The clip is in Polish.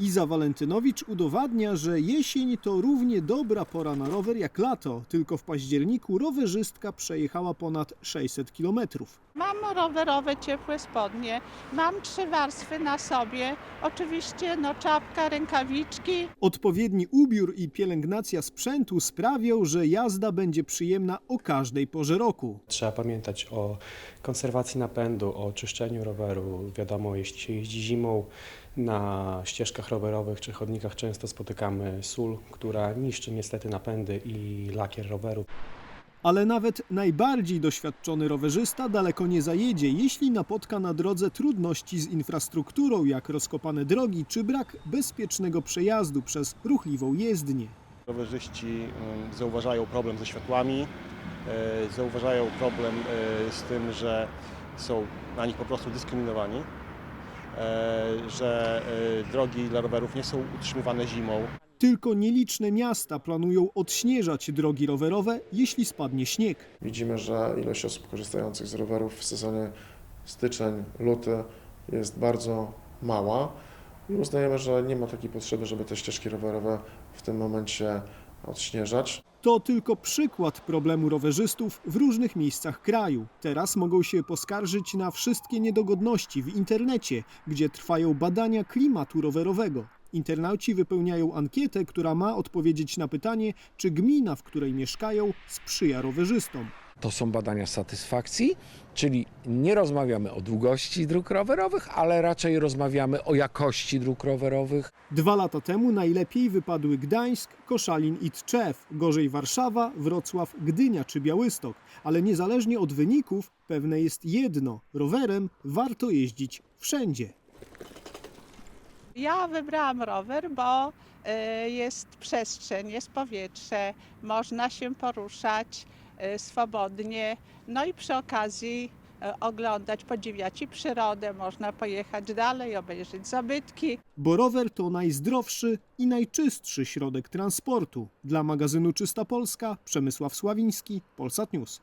Iza Walentynowicz udowadnia, że jesień to równie dobra pora na rower jak lato. Tylko w październiku rowerzystka przejechała ponad 600 kilometrów. Mam rowerowe ciepłe spodnie, mam trzy warstwy na sobie, oczywiście no czapka, rękawiczki. Odpowiedni ubiór i pielęgnacja sprzętu sprawią, że jazda będzie przyjemna o każdej porze roku. Trzeba pamiętać o konserwacji napędu, o czyszczeniu roweru. Wiadomo, jeśli się jeździ zimą, na ścieżkach rowerowych czy chodnikach często spotykamy sól, która niszczy niestety napędy i lakier roweru. Ale nawet najbardziej doświadczony rowerzysta daleko nie zajedzie, jeśli napotka na drodze trudności z infrastrukturą, jak rozkopane drogi czy brak bezpiecznego przejazdu przez ruchliwą jezdnię. Rowerzyści mm, zauważają problem ze światłami, e, zauważają problem e, z tym, że są na nich po prostu dyskryminowani, że e, drogi dla rowerów nie są utrzymywane zimą. Tylko nieliczne miasta planują odśnieżać drogi rowerowe, jeśli spadnie śnieg. Widzimy, że ilość osób korzystających z rowerów w sezonie styczeń, luty jest bardzo mała i uznajemy, że nie ma takiej potrzeby, żeby te ścieżki rowerowe w tym momencie odśnieżać. To tylko przykład problemu rowerzystów w różnych miejscach kraju. Teraz mogą się poskarżyć na wszystkie niedogodności w internecie, gdzie trwają badania klimatu rowerowego. Internauci wypełniają ankietę, która ma odpowiedzieć na pytanie, czy gmina, w której mieszkają, sprzyja rowerzystom. To są badania satysfakcji, czyli nie rozmawiamy o długości dróg rowerowych, ale raczej rozmawiamy o jakości dróg rowerowych. Dwa lata temu najlepiej wypadły Gdańsk, Koszalin i Tczew, gorzej Warszawa, Wrocław, Gdynia czy Białystok. Ale niezależnie od wyników, pewne jest jedno: rowerem warto jeździć wszędzie. Ja wybrałam rower, bo e, jest przestrzeń, jest powietrze, można się poruszać swobodnie, no i przy okazji e, oglądać, podziwiać i przyrodę, można pojechać dalej, obejrzeć zabytki. Bo rower to najzdrowszy i najczystszy środek transportu. Dla magazynu Czysta Polska Przemysław Sławiński, Polsat News.